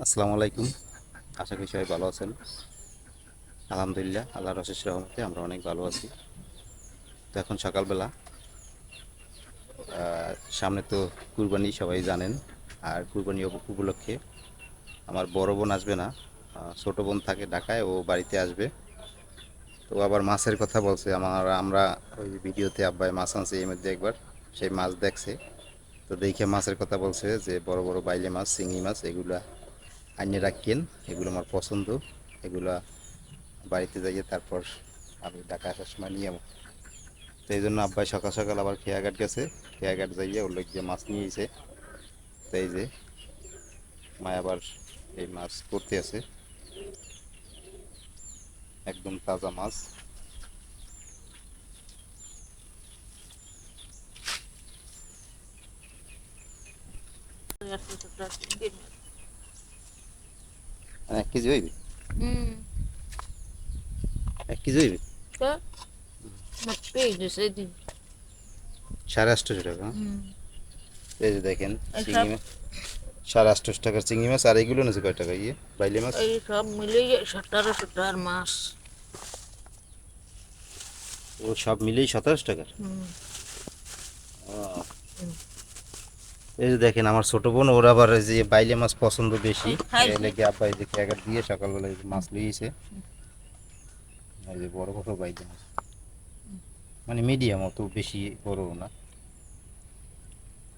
আসসালামু আলাইকুম। আশা করি সবাই ভালো আছেন। আলহামদুলিল্লাহ, আল্লাহর অশেষ রহমতে আমরা অনেক ভালো আছি। তো এখন সকালবেলা সামনে তো কুরবানি সবাই জানেন, আর কুরবানি উপ- উপলক্ষে আমার বড় বোন আসবে না ছোট বোন থাকে ঢাকায়, ও বাড়িতে আসবে। তো আবার মাছের কথা বলছে, আমার, আমরা ওই ভিডিওতে আব্বাই মাছ আনছে, এই মধ্যে একবার, সেই মাছ দেখছে। তো দেখে মাছের কথা বলছে যে বড় বড় বাইলে মাছ চিংড়ি মাছ, এগুলা আনিয়ে রাখেন, এগুলো আমার পছন্দ। এগুলো বাড়িতে যাইয়ে তারপর আমি ঢাকা আসার সময় নিয়ে যাব তো এই জন্য আব্বাই সকাল সকাল আবার খেয়াঘাট গেছে। খেয়াঘাট যাইয়ে ওর লোক যে মাছ নিয়ে এসে তো এই যে, মায় আবার এই মাছ করতে আছে। একদম তাজা মাছ আর এক কেজি হইবে? হুম। এক কেজি হইবে? তো? পেয়ে সাড়ে আটশোশো টাকা হ্যাঁ? এই যে দেখেন চিংড়ি মাছ সাড়ে আটশোশো টাকার চিংড়ি মাছ আর এইগুলো নিয়েছে কয় টাকা? ইয়ে বাইলে মাছ? এই সব মিলে সতেরোশো টাকার মাছ। ও সব মিলেই সতেরোশো টাকার? হুম। এই যে দেখেন আমার ছোট বোন ওর আবার এই যে বাইলে মাছ পছন্দ বেশি। লেগে আব্বা এই যে ক্যাগার দিয়ে সকালবেলা এই যে মাছ লিয়েছে এই যে বড় বড় বাইলে মাছ। মানে মিডিয়াম অত বেশি বড় না।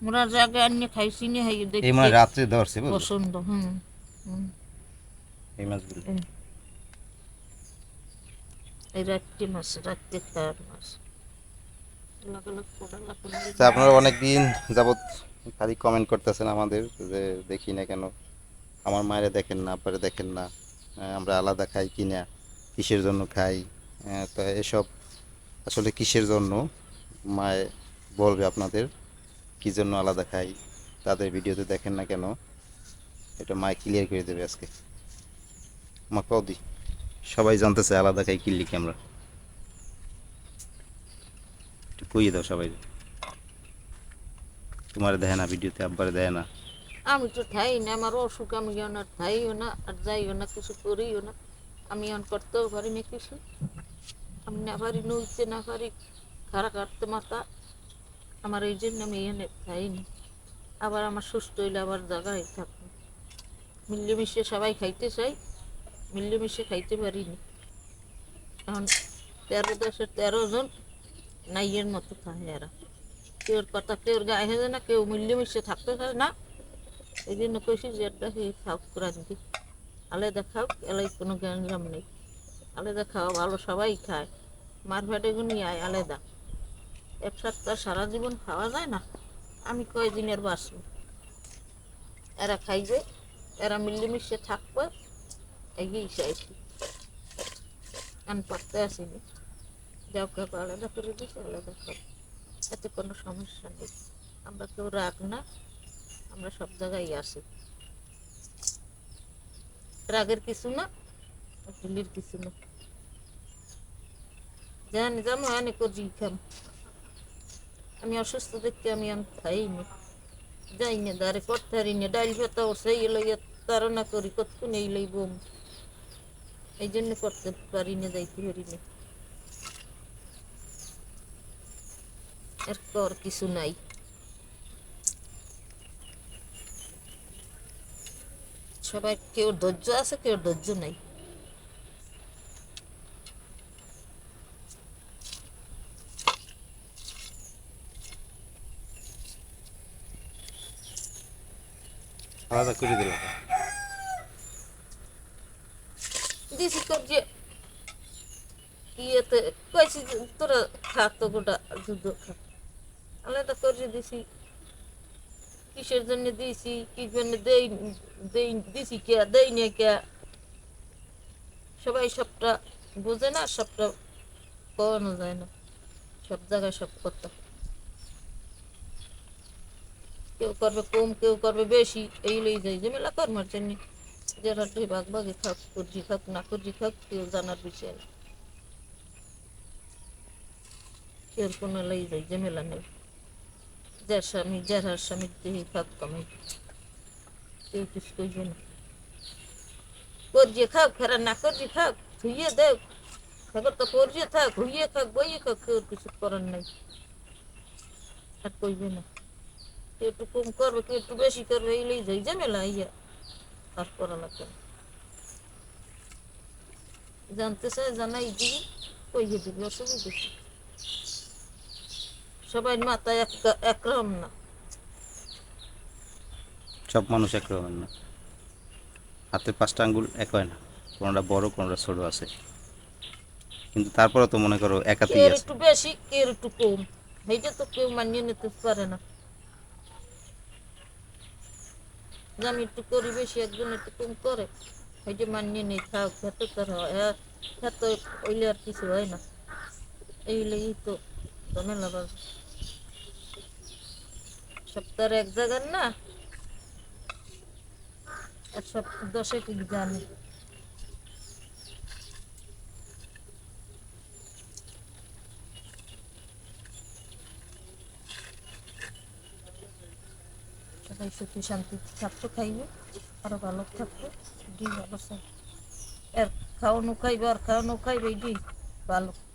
মোরা জায়গায় আনিয়ে খাইছি নি হাই দেখি এই মানে রাত্রে ধরছে পছন্দ হুম এই মাছগুলো। এই। রাত্রি মাছ রাত্রে খাওয়ার মাছ। আপনারা অনেক দিন যাবৎ খালি কমেন্ট করতেছেন আমাদের যে দেখি না কেন। আমার মায়েরা দেখেন না, আব্বারে দেখেন না আমরা আলাদা খাই কি না, কিসের জন্য খাই তো এসব আসলে কিসের জন্য? মায়ে বলবে আপনাদের কি জন্য আলাদা খাই, তাদের ভিডিওতে দেখেন না কেন? এটা মায় ক্লিয়ার করে দেবে আজকে। মা কদি সবাই জানতেছে আলাদা খাই কিনলি কি আমরা। একটু কইয়ে দাও সবাই তোমার দেয় না, ভিডিওতে আব্বারে দেয় না। আমি তো খাই না, আমার অসুখ, আমি যেন আর খাইও না, আর যাইও না, কিছু করিও না। আমি এখন করতেও পারি না কিছু। আমি না পারি, নইতে না পারি খারা কাটতে মাথা। আমার এই জন্য আমি এনে খাই না। আবার আমার সুস্থ হইলে আবার জায়গায় থাকব। মিলেমিশে সবাই খাইতে চাই, মিলেমিশে খাইতে পারিনি এখন তেরো দেশের তেরো জন নাইয়ের মতো থাকে এরা। কেউর কথা কেউর গায়ে হয়ে না, কেউ মিলেমিশে থাকতে চায় না। এই জন্য কইছি যে একটা খাও রান্ধি আলাদা খাও এলাই কোনো গ্যাঞ্জাম নেই। আলাদা খাওয়া ভালো সবাই খায়। মার ভাটে গুনি আয় আলাদা এক সপ্তাহ সারা জীবন খাওয়া যায় না, আমি কয়দিনের বাঁচব? এরা খাইবে, এরা মিলেমিশে থাকবে, এগিয়ে চাইছি আমি পারতে আসিনি। যাও কেউ আলাদা করে দিচ্ছে আলাদা খাও এতে কোনো সমস্যা নেই। আমরা কেউ রাগ না, আমরা সব জায়গায় আসি। রাগের কিছু না ঢিলির কিছু না। জানি, জানো, আনে করি খাম। আমি অসুস্থ দেখতে আমি আমি খাইনি। যাই না, দাঁড়ে করতে হারি না, ডাইল ভাতা ওর সেই লইয়া তারা করি, কতক্ষণ এই লই বোম এই জন্য করতে পারি না, যাইতে পারি না। এরপর কিছু নাই। সবাই কেউ ধৈর্য আছে কেউ ধৈর্য নাই। আলাদা করে দিল দিছি যে ইয়েতে কইছি তোরা খা তো গোটা দুধ খা করে দিছি। কিসের জন্য দিছি, কি জন্য দেই দেই, দিছি কে, দেই কে? সবাই সবটা বোঝে না, সবটা যায় না। সব জায়গায় সব কথা। কেউ করবে কম, কেউ করবে বেশি এই লই যাই। ঝামেলা কর্মার জন্য। যারা দুই ভাগ ভাগে খাক করজি খাক না করজি খাক কেউ জানার বিষয় না। কেউ কোনো লই যাই, ঝামেলা নেই। যার স্বামী যার স্বামীর দেহে খাক কমে কেউ কিছু কইবে না করিয়ে খাও খেরা না করিয়ে খাও ধুইয়ে দেও এখন তো করিয়ে থাক ধুইয়ে খাক বইয়ে খাক কেউ কিছু করার নাই আর কইবে না কেউ একটু কম করবে কেউ একটু বেশি করবে এইলেই যাই ঝামেলা ইয়া আর করা লাগবে না। জানতে চাই জানাই দিবি কইয়ে দিবি অসুবিধা কি? সবাই মাথায় এক একরকম না। সব মানুষ একরকমের না। হাতের পাঁচটা আঙ্গুল এক হয় না কোনোটা বড় কোনোটা ছোট আছে। কিন্তু তারপরে তো মনে করো একাতেই আছে। একটু বেশি কেউ একটু কম। এইটা তো কেউ মানিয়ে নিতে পারে না। যে আমি একটু করি বেশি একজন একটু কম করে এইটা মানিয়ে নেই খাও খেতে তার হয়। খেতে ওইলে আর কিছু হয় না। এইলেই তো ঝামেলা বাজে। সপ্তাহে এক জায়গার না? এক সপ্তাহ দশে জানি সুখী শান্তি থাকতো, খাইবে, আরও ভালো থাকতো এটাই ভালো আর খাওয়ানো খাইবে, আর খাওয়ানো খাইবে, এটাই ভালো এটা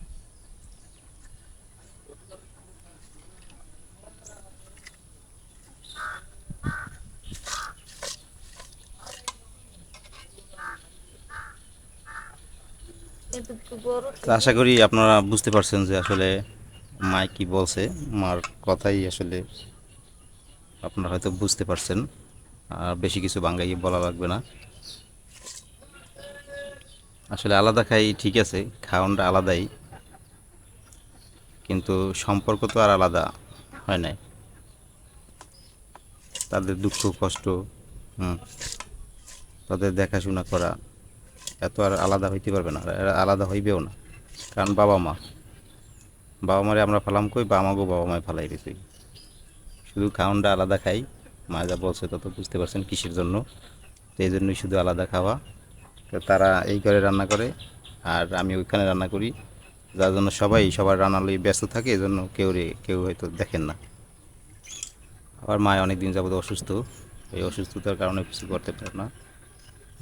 একটু বড় তো আশা করি আপনারা বুঝতে পারছেন যে আসলে মাই কি বলছে। মার কথাই আসলে আপনারা হয়তো বুঝতে পারছেন। আর বেশি কিছু বাঙ্গাই বলা লাগবে না। আসলে আলাদা খাই ঠিক আছে, খাওয়ানটা আলাদাই। কিন্তু সম্পর্ক তো আর আলাদা, হয় নাই? তাদের দুঃখ, কষ্ট, হুম, তাদের দেখাশোনা করা। এত আর আলাদা হইতে পারবে না আলাদা হইবেও না। কারণ বাবা মা, বাবা মারে আমরা ফালাম কই, বা আমাকেও বাবা মায় ফালাইবে কই শুধু খাওয়ানটা আলাদা খাই, মা যা বলছে তত বুঝতে পারছেন কিসের জন্য, তো এই জন্যই শুধু আলাদা খাওয়া। তো তারা এই ঘরে রান্না করে, আর আমি ওইখানে রান্না করি। যার জন্য সবাই, সবার রান্না লই ব্যস্ত থাকে এই জন্য কেউ রে, কেউ হয়তো দেখেন না। আবার মা অনেক দিন যাবত অসুস্থ এই অসুস্থতার কারণে কিছু করতে পারে না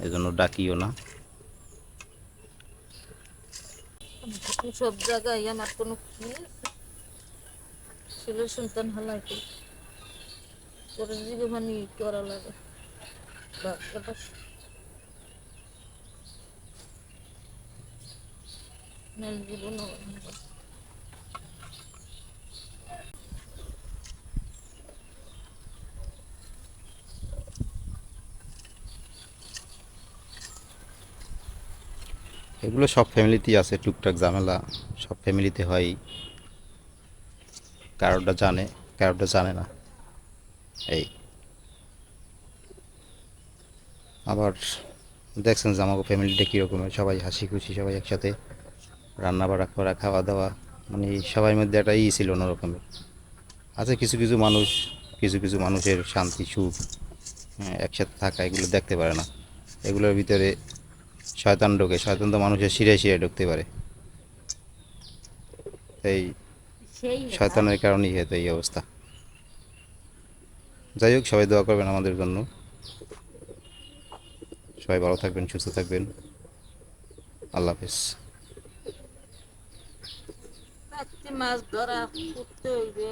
এই জন্য ডাকিও না। সব জায়গায় আমার কোনো কি? ছেলে সন্তান হালাই পরে দিকে মানে করা লাগে বাচ্চাটা না এগুলো সব ফ্যামিলিতেই আছে টুকটাক ঝামেলা সব ফ্যামিলিতে হয়। কারোটা জানে কারোটা জানে না। এই। আবার দেখছেন যে আমাকে ফ্যামিলিটা কীরকমের সবাই হাসি খুশি সবাই একসাথে রান্না বাড়া করা খাওয়া দাওয়া মানে সবাই মধ্যে একটা ই ছিল অন্যরকমের। আছে কিছু কিছু মানুষ কিছু কিছু মানুষের শান্তি সুখ হ্যাঁ, একসাথে থাকা এগুলো দেখতে পারে না। এগুলোর ভিতরে শয়তান ঢোকে শয়তান তো মানুষের শিরে শিরে ঢুকতে পারে। এই শয়তানের কারণেই হয়তো এই অবস্থা। যাই হোক সবাই দোয়া করবেন আমাদের জন্য। সবাই ভালো থাকবেন সুস্থ থাকবেন। আল্লাহ হাফিজ। মাছ ধরা করতে হইবে